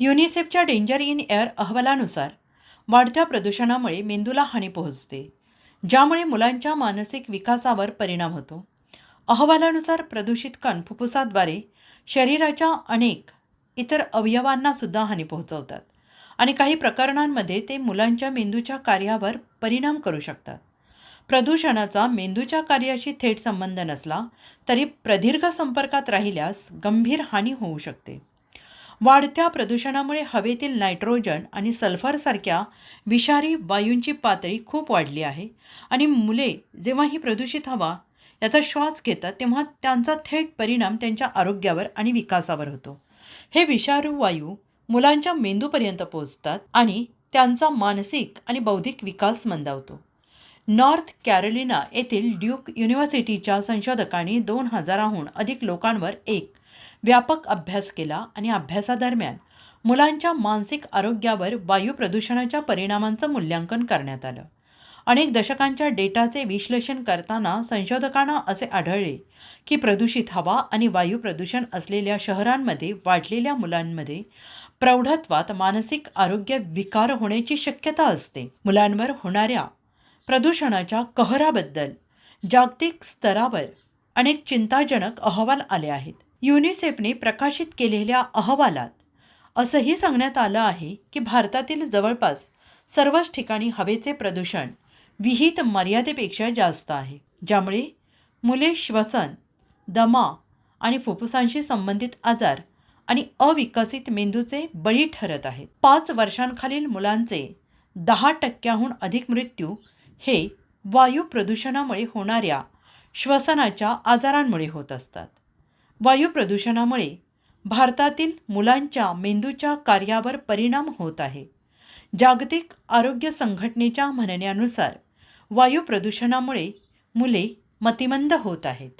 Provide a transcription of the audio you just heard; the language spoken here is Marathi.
युनिसेफच्या डेंजर इन एअर अहवालानुसार वाढत्या प्रदूषणामुळे मेंदूला हानी पोहोचते ज्यामुळे मुलांच्या मानसिक विकासावर परिणाम होतो. अहवालानुसार प्रदूषित कण फुफ्फुसाद्वारे शरीराच्या अनेक इतर अवयवांनासुद्धा हानी पोहोचवतात आणि काही प्रकरणांमध्ये ते मुलांच्या मेंदूच्या कार्यावर परिणाम करू शकतात. प्रदूषणाचा मेंदूच्या कार्याशी थेट संबंध नसला तरी प्रदीर्घ संपर्कात राहिल्यास गंभीर हानी होऊ शकते. वाढत्या प्रदूषणामुळे हवेतील नायट्रोजन आणि सल्फरसारख्या विषारी वायूंची पातळी खूप वाढली आहे. आणि मुले जेव्हा ही प्रदूषित हवा याचा श्वास घेतात तेव्हा त्यांचा थेट परिणाम त्यांच्या आरोग्यावर आणि विकासावर होतो. हे विषारू वायू मुलांच्या मेंदूपर्यंत पोहोचतात आणि त्यांचा मानसिक आणि बौद्धिक विकास मंदावतो. नॉर्थ कॅरोलिना येथील ड्यूक युनिव्हर्सिटीच्या संशोधकांनी दोन हजाराहून अधिक लोकांवर एक व्यापक अभ्यास केला आणि अभ्यासादरम्यान मुलांच्या मानसिक आरोग्यावर वायू प्रदूषणाच्या परिणामांचं मूल्यांकन करण्यात आलं. अनेक दशकांच्या डेटाचे विश्लेषण करताना संशोधकांना असे आढळले की प्रदूषित हवा आणि वायू प्रदूषण असलेल्या शहरांमध्ये वाढलेल्या मुलांमध्ये प्रौढत्वात मानसिक आरोग्य विकार होण्याची शक्यता असते. मुलांवर होणाऱ्या प्रदूषणाच्या कहराबद्दल जागतिक स्तरावर अनेक चिंताजनक अहवाल आले आहेत. युनिसेफने प्रकाशित केलेल्या अहवालात असंही सांगण्यात आलं आहे की भारतातील जवळपास सर्वच ठिकाणी हवेचे प्रदूषण विहित मर्यादेपेक्षा जास्त आहे ज्यामुळे मुले श्वसन दमा आणि फुफ्फुसांशी संबंधित आजार आणि अविकसित मेंदूचे बळी ठरत आहेत. पाच वर्षांखालील मुलांचे दहा टक्क्याहून अधिक मृत्यू हे वायू प्रदूषणामुळे होणाऱ्या श्वसनाच्या आजारांमुळे होत असतात. वायू प्रदूषणामुळे भारतातील मुलांच्या मेंदूच्या कार्यावर परिणाम होत आहे. जागतिक आरोग्य संघटनेच्या म्हणण्यानुसार वायू प्रदूषणामुळे मुले मतिमंद होत आहेत.